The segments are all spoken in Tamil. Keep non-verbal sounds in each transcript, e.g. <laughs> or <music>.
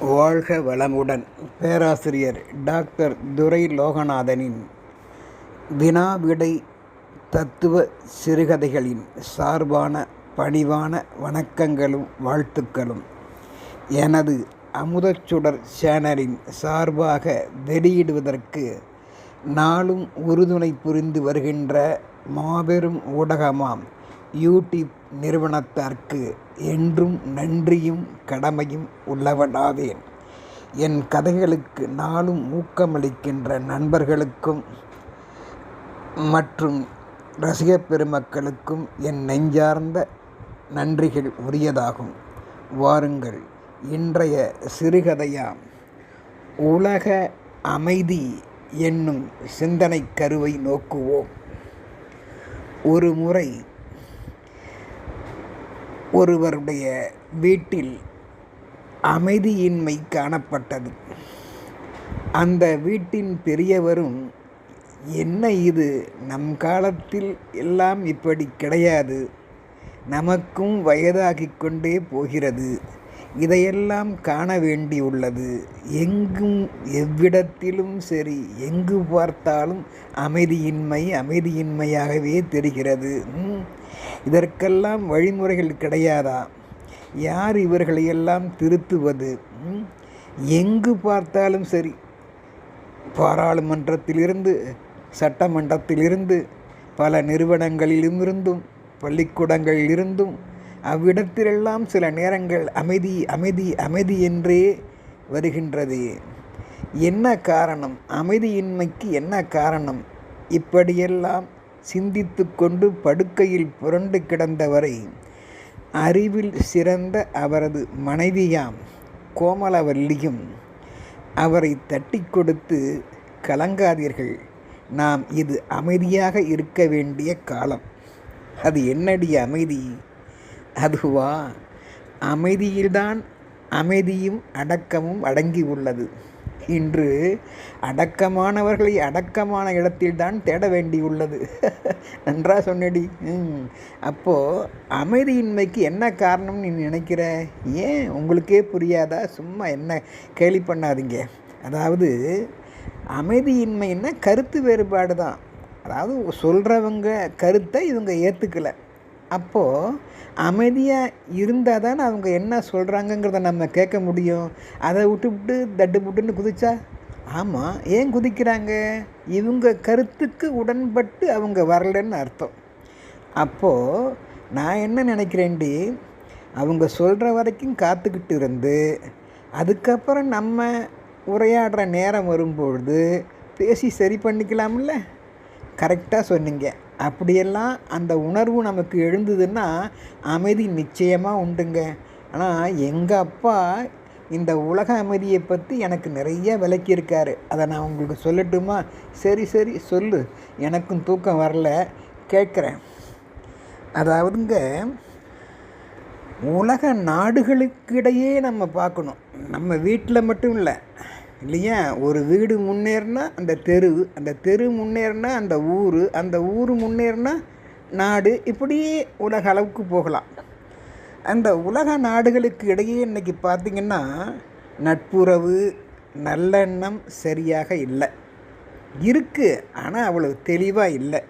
வாழ்க வளமுடன். பேராசிரியர் டாக்டர் துரை லோகநாதனின் வினாவிடை தத்துவ சிறுகதைகளின் சார்பான பணிவான வணக்கங்களும் வாழ்த்துக்களும். எனது அமுதச்சுடர் சேனலின் சார்பாக வெளியிடுவதற்கு நாளும் உறுதுணை புரிந்து வருகின்ற மாபெரும் ஊடகமாம் யூடியூப் நிறுவனத்தார்க்கு என்றும் நன்றியும் கடமையும் உள்ளவனாவேன். என் கதைகளுக்கு நாளும் ஊக்கமளிக்கின்ற நண்பர்களுக்கும் மற்றும் ரசிகப் பெருமக்களுக்கும் என் நெஞ்சார்ந்த நன்றிகள் உரியதாகும். வாருங்கள் இன்றைய சிறுகதையாம். உலக அமைதி என்னும் சிந்தனை கருவை நோக்குவோம். ஒரு முறை ஒருவருடைய வீட்டில் அமைதியின்மை காணப்பட்டது. அந்த வீட்டின் பெரியவரும் என்ன இது? நம் காலத்தில் எல்லாம் இப்படி கிடையாது. நமக்கும் வயதாகிக் கொண்டே போகிறது. இதையெல்லாம் காண வேண்டியுள்ளது. எங்கும் எவ்விடத்திலும் சரி எங்கு பார்த்தாலும் அமைதியின்மை அமைதியின்மையாகவே தெரிகிறது. ம், இதற்கெல்லாம் வழிமுறைகள் கிடையாதா? யார் இவர்களையெல்லாம் திருத்துவது? எங்கு பார்த்தாலும் சரி. பாராளுமன்றத்திலிருந்து சட்டமன்றத்திலிருந்து பல நிறுவனங்களிலிருந்தும் பள்ளிக்கூடங்களிலிருந்தும் அவ்விடத்திலெல்லாம் சில நேரங்கள் அமைதி அமைதி அமைதி என்றே வருகின்றது. என்ன காரணம்? அமைதியின்மைக்கு என்ன காரணம்? இப்படியெல்லாம் சிந்தித்து கொண்டு படுக்கையில் புரண்டு கிடந்தவரை அறிவில் சிறந்த அவரது மனைவியாம் கோமலவல்லியும் அவரை தட்டி கொடுத்து கலங்காதீர்கள் நாம் இது அமைதியாக இருக்க வேண்டிய காலம். அது என்னடி அமைதி? அதுவா அமைதியில்தான் அமைதியும் அடக்கமும் அடங்கி உள்ளது. இன்று அடக்கமானவர்களை அடக்கமான இடத்தில்தான் தேட வேண்டியுள்ளது. <laughs> நன்றா சொன்னடி. ம். அப்போது அமைதியின்மைக்கு என்ன காரணம்னு நீ நினைக்கிற? ஏன்? உங்களுக்கே புரியாதா? சும்மா என்ன கேலி பண்ணாதீங்க. அதாவது அமைதியின்மைன்னா கருத்து வேறுபாடு தான் அதாவது சொல்கிறவங்க கருத்தை இவங்க ஏற்றுக்கலை அப்போது அமைதியாக இருந்தால் தானே அவங்க என்ன சொல்கிறாங்கங்கிறத நம்ம கேட்க முடியும். அதை விட்டு விட்டு தட்டு புட்டுன்னு குதிச்சா? ஆமாம் ஏன் குதிக்கிறாங்க? இவங்க கருத்துக்கு உடன்பட்டு அவங்க வரலன்னு அர்த்தம். அப்போது நான் என்ன நினைக்கிறேன்டி? அவங்க சொல்கிற வரைக்கும் காத்துக்கிட்டு இருந்து அதுக்கப்புறம் நம்ம உரையாடுற நேரம் வரும்பொழுது பேசி சரி பண்ணிக்கலாம்ல? கரெக்டாக சொன்னீங்க. அப்படியெல்லாம் அந்த உணர்வு நமக்கு எழுந்ததுன்னா அமைதி நிச்சயமாக உண்டுங்க. ஆனால் எங்கள் அப்பா இந்த உலக அமைதியை பற்றி எனக்கு நிறைய விளக்கியிருக்காரு. அதை நான் உங்களுக்கு சொல்லட்டுமா? சரி சரி சொல்லு. எனக்கும் தூக்கம் வரல. கேட்குறேன். அதாவதுங்க உலக நாடுகளுக்கிடையே நம்ம பார்க்கணும். நம்ம வீட்டில் மட்டும் இல்லை. இல்லையா? ஒரு வீடு முன்னேறினா அந்த தெரு அந்த தெரு முன்னேறினா அந்த ஊர் அந்த ஊர் முன்னேறினா நாடு. இப்படியே உலக அளவுக்கு போகலாம். அந்த உலக நாடுகளுக்கு இடையே இன்றைக்கி பார்த்திங்கன்னா நட்புறவு நல்லெண்ணம் சரியாக இல்லை. இருக்குது ஆனால் அவ்வளவு தெளிவாக இல்லை.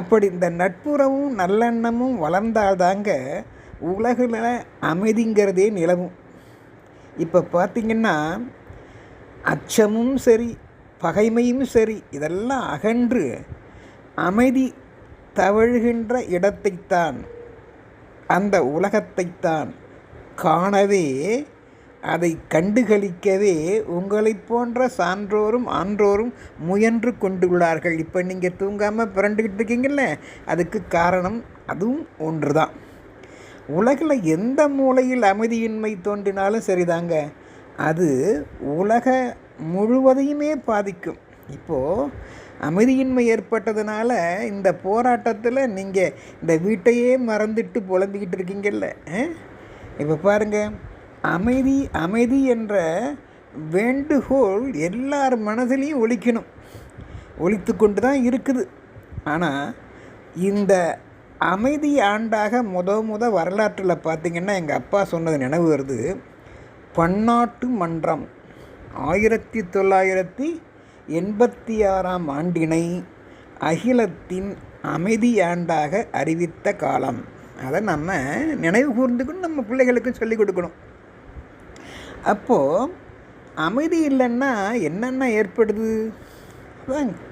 அப்படி இந்த நட்புறவும் நல்லெண்ணமும் வளர்ந்தால்தாங்க உலகில் அமைதிங்கிறதே நிலவும். இப்போ பார்த்திங்கன்னா அச்சமும் சரி பகைமையும் சரி இதெல்லாம் அகன்று அமைதி தவழுகின்ற இடத்தைத்தான் அந்த உலகத்தைத்தான் காணவே அதை கண்டுகளிக்கவே உங்களைப் போன்ற சான்றோரும் ஆன்றோரும் முயன்று கொண்டுள்ளார்கள். இப்போ நீங்கள் தூங்காமல் பிறண்டுக்கிட்டு இருக்கீங்கல்ல அதுக்கு காரணம் அதுவும் ஒன்று தான் உலகில் எந்த மூலையில் அமைதியின்மை தோன்றினாலும் சரிதாங்க. அது உலக முழுவதையுமே பாதிக்கும். இப்போது அமைதியின்மை ஏற்பட்டதுனால இந்த போராட்டத்தில் நீங்கள் இந்த வீட்டையே மறந்துட்டு புலம்பிக்கிட்டு இருக்கீங்கல்ல இப்போ பாருங்கள் அமைதி அமைதி என்ற வேண்டுகோள் எல்லார் மனதிலையும் ஒழிக்கணும் ஒழித்து கொண்டு தான் இருக்குது. ஆனால் இந்த அமைதி ஆண்டாக முத முத வரலாற்றில் பார்த்திங்கன்னா எங்கள் அப்பா சொன்னது நினைவு வருது. பன்னாட்டு மன்றம். ஆயிரத்தி தொள்ளாயிரத்தி எண்பத்தி ஆறாம் ஆண்டினை அகிலத்தின் அமைதி ஆண்டாக அறிவித்த காலம். அதை நம்ம நினைவு கூர்ந்துக்கணும் நம்ம பிள்ளைகளுக்கு சொல்லிக் கொடுக்கணும். அப்போது அமைதி இல்லைன்னா என்னென்ன ஏற்படுது?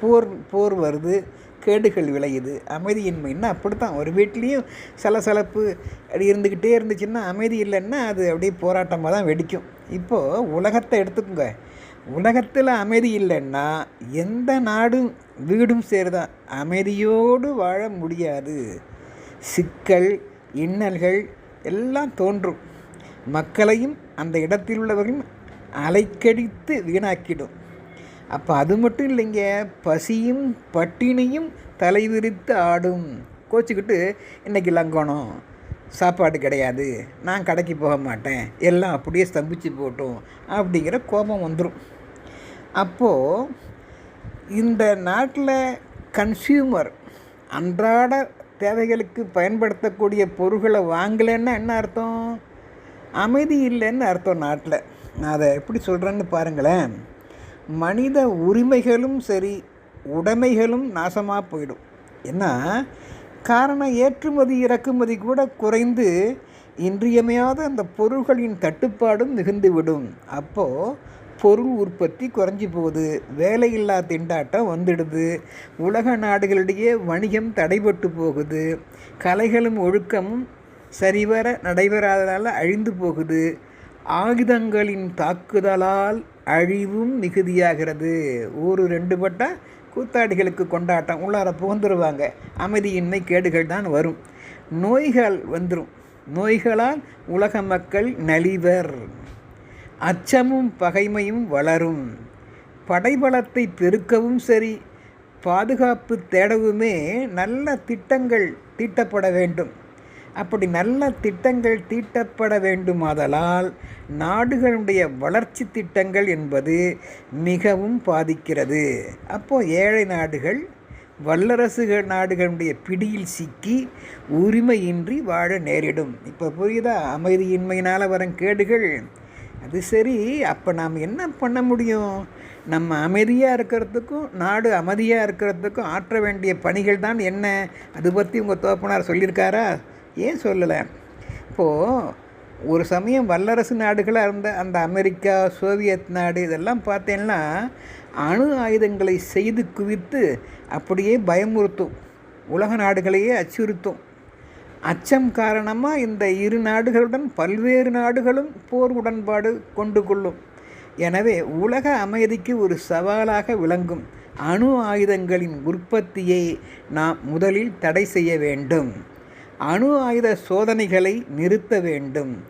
போர் போர் வருது. கேடுகள் விளையுது. அமைதியின்மைன்னா அப்படித்தான். ஒரு வீட்லேயும் சலசலப்பு அப்படி இருந்துக்கிட்டே இருந்துச்சுன்னா அமைதி இல்லைன்னா அது அப்படியே போராட்டமாக தான் வெடிக்கும். இப்போது உலகத்தை எடுத்துக்கோங்க. உலகத்தில் அமைதி இல்லைன்னா எந்த நாடும் வீடும் சேருதான். அமைதியோடு வாழ முடியாது. சிக்கல் இன்னல்கள் எல்லாம் தோன்றும். மக்களையும் அந்த இடத்தில் உள்ளவர்களையும் அலைக்கடித்து வீணாக்கிடும். அப்போ அது மட்டும் இல்லைங்க பசியும் பட்டினியும் தலைவிரித்து ஆடும். கோச்சிக்கிட்டு இன்றைக்கி லங்கோணம் சாப்பாடு கிடையாது நான் கடைக்கு போக மாட்டேன் எல்லாம் அப்படியே ஸ்தம்பிச்சு போட்டோம் அப்படிங்கிற கோபம் வந்துடும் அப்போது இந்த நாட்டில் கன்சியூமர் அன்றாட தேவைகளுக்கு பயன்படுத்தக்கூடிய பொருள்களை வாங்கலைன்னா என்ன அர்த்தம்? அமைதி இல்லைன்னு அர்த்தம் நாட்டில். நான் அதை எப்படி சொல்கிறேன்னு பாருங்களேன். மனித உரிமைகளும் சரி உடைமைகளும் நாசமாக போயிடும். ஏன்னா காரணம் ஏற்றுமதி இறக்குமதி கூட குறைந்து இன்றியமையாத அந்த பொருள்களின் தட்டுப்பாடும் மிகுந்துவிடும். அப்போது பொருள் உற்பத்தி குறைஞ்சி போகுது வேலையில்லா திண்டாட்டம் வந்துடுது உலக நாடுகளிடையே வணிகம் தடைபட்டு போகுது கலைகளும் ஒழுக்கமும் சரிவர நடைபெறாததால் அழிந்து போகுது ஆயுதங்களின் தாக்குதலால் அழிவும் மிகுதியாகிறது. ஒரு ரெண்டு பட்டா கூத்தாடிகளுக்கு கொண்டாட்டம் உள்ளார புகுந்துருவாங்க. அமைதியின்மை கேடுகள் தான் வரும். நோய்கள் வந்துடும் நோய்களால் உலக மக்கள் நலிவர். அச்சமும் பகைமையும் வளரும். படைபலத்தை பெருக்கவும் சரி. பாதுகாப்பு தேடவுமே நல்ல திட்டங்கள் தீட்டப்பட வேண்டும். அப்படி நல்ல திட்டங்கள் தீட்டப்பட வேண்டுமாதலால் நாடுகளுடைய வளர்ச்சி திட்டங்கள் என்பது மிகவும் பாதிக்கிறது. அப்போது ஏழை நாடுகள் வல்லரசுகள் நாடுகளுடைய பிடியில் சிக்கி உரிமையின்றி வாழ நேரிடும். இப்போ புரியுதா? அமைதியின்மையினால் வரும் கேடுகள். அது சரி அப்போ நாம் என்ன பண்ண முடியும்? நம்ம அமைதியாக இருக்கிறதுக்கும் நாடு அமைதியாக இருக்கிறதுக்கும் ஆற்ற வேண்டிய பணிகள் தான் என்ன? அது பற்றி உங்கள் தோப்பனார் சொல்லியிருக்காரா? ஏன் சொல்லலை? இப்போது ஒரு சமயம் வல்லரசு நாடுகளாக இருந்த அந்த அமெரிக்கா சோவியத் நாடு இதெல்லாம் பார்த்தேன்னா அணு ஆயுதங்களை செய்து குவித்து அப்படியே பயமுறுத்தும். உலக நாடுகளையே அச்சுறுத்தும். அச்சம் காரணமாக இந்த இரு நாடுகளுடன் பல்வேறு நாடுகளும் போர் உடன்பாடு கொண்டு கொள்ளும். எனவே உலக அமைதிக்கு ஒரு சவாலாக விளங்கும். அணு ஆயுதங்களின் உற்பத்தியை நாம் முதலில் தடை செய்ய வேண்டும். அணு ஆயுத சோதனைகளை நிறுத்த வேண்டும்.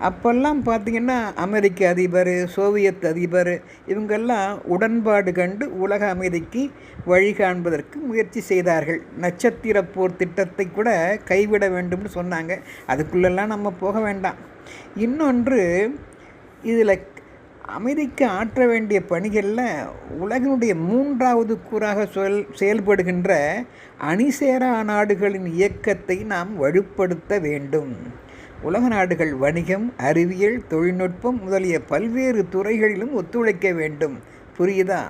அப்போல்லாம் பார்த்திங்கன்னா அமெரிக்க அதிபர் சோவியத் அதிபர் இவங்கெல்லாம் உடன்பாடு கண்டு உலக அமைதிக்கு வழி காண்பதற்கு முயற்சி செய்தார்கள். நட்சத்திர போர் திட்டத்தை கூட கைவிட வேண்டும்னு சொன்னாங்க. அதுக்குள்ளெல்லாம் நம்ம போக வேண்டாம். இன்னொன்று இதில் அமெரிக்கா ஆற்ற வேண்டிய பணிகளில் உலகினுடைய மூன்றாவது கூறாக சொல் செயல்படுகின்ற அணிசேரா நாடுகளின் இயக்கத்தை நாம் வலுப்படுத்த வேண்டும். உலக நாடுகள் வணிகம் அறிவியல் தொழில்நுட்பம் முதலிய பல்வேறு துறைகளிலும் ஒத்துழைக்க வேண்டும். புரியுதா?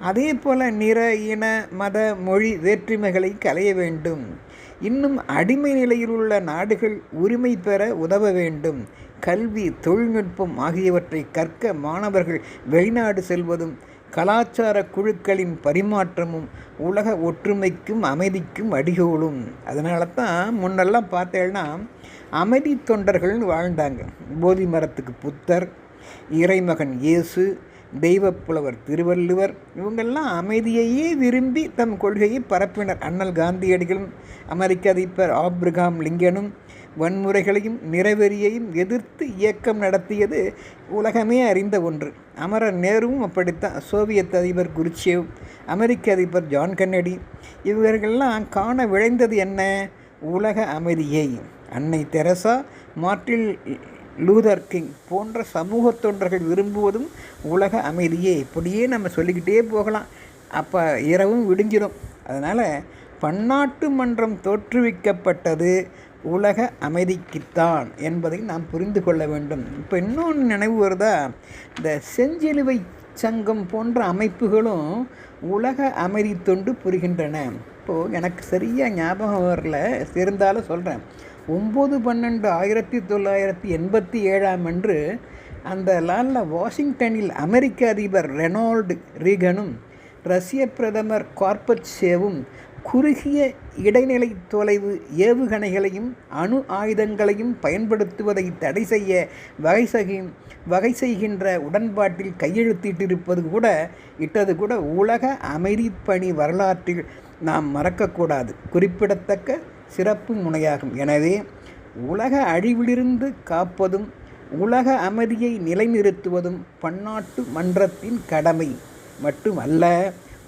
அதே போல் நிற இன மத மொழி வேற்றுமைகளை களைய வேண்டும். இன்னும் அடிமை நிலையில் உள்ள நாடுகள் உரிமை பெற உதவ வேண்டும். கல்வி தொழில்நுட்பம் ஆகியவற்றை கற்க மாணவர்கள் வெளிநாடு செல்வதும் கலாச்சார குழுக்களின் பரிமாற்றமும் உலக ஒற்றுமைக்கும் அமைதிக்கும் அடிகோலும். அதனால தான் முன்னெல்லாம் பார்த்தேன்னா அமைதி தொண்டர்கள்னு வாழ்ந்தாங்க. போதி மரத்துக்கு புத்தர் இறைமகன் இயேசு தெய்வப்புலவர் திருவள்ளுவர் இவங்கெல்லாம் அமைதியையே விரும்பி தம் கொள்கையை பரப்பினர். அண்ணல் காந்தியடிகளும் அமெரிக்க அதிபர் ஆப்ரிகாம் லிங்கனும் வன்முறைகளையும் நிறைவெறியையும் எதிர்த்து இயக்கம் நடத்தியது உலகமே அறிந்த ஒன்று. அமரர் நேருவும் அப்படித்தான். சோவியத் அதிபர் குருச்சேவ் அமெரிக்க அதிபர் ஜான் கன்னடி இவர்களெல்லாம் காண விளைந்தது என்ன? உலக அமைதியை. அன்னை தெரசா மார்ட்டில் லூதர் கிங் போன்ற சமூக தொண்டர்கள் விரும்புவதும் உலக அமைதியே. இப்படியே நம்ம சொல்லிக்கிட்டே போகலாம். அப்போ இரவும் விடுஞ்சிடும் அதனால் பன்னாட்டு மன்றம் தோற்றுவிக்கப்பட்டது. உலக அமைதிக்குத்தான் என்பதை நாம் புரிந்து கொள்ள வேண்டும். இப்போ இன்னொன்று நினைவு வருதா? இந்த செஞ்சிலுவை சங்கம் போன்ற அமைப்புகளும் உலக அமைதி தொண்டு புரிகின்றன. இப்போது எனக்கு சரியாக ஞாபகம் வரல. இருந்தாலும் சொல்கிறேன் ஒம்பது பன்னெண்டு ஆயிரத்தி தொள்ளாயிரத்தி எண்பத்தி ஏழாம் அன்று அந்த லாலில் வாஷிங்டனில் அமெரிக்க அதிபர் ரெனால்டு ரீகனும் ரஷ்ய பிரதமர் கார்பச்சேவும் குறுகிய இடைநிலை தொலைவு ஏவுகணைகளையும் அணு ஆயுதங்களையும் பயன்படுத்துவதை தடை செய்ய வகை செய்யும் வகை செய்கின்ற உடன்பாட்டில் கையெழுத்திட்டிருப்பது கூட இட்டது கூட உலக அமைதிப்பணி வரலாற்றில் நாம் மறக்கக்கூடாது. குறிப்பிடத்தக்க சிறப்பு முனையாகும். எனவே உலக அழிவிலிருந்து காப்பதும் உலக அமைதியை நிலைநிறுத்துவதும் பன்னாட்டு மன்றத்தின் கடமை மட்டுமல்ல.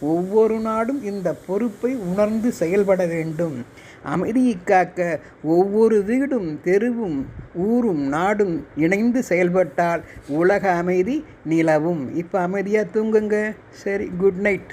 ஒவ்வொரு நாடும் இந்த பொறுப்பை உணர்ந்து செயல்பட வேண்டும். அமைதியை காக்க ஒவ்வொரு வீடும் தெருவும் ஊரும் நாடும் இணைந்து செயல்பட்டால் உலக அமைதி நிலவும். இப்போ அமைதியாக தூங்குங்க. சரி குட் நைட்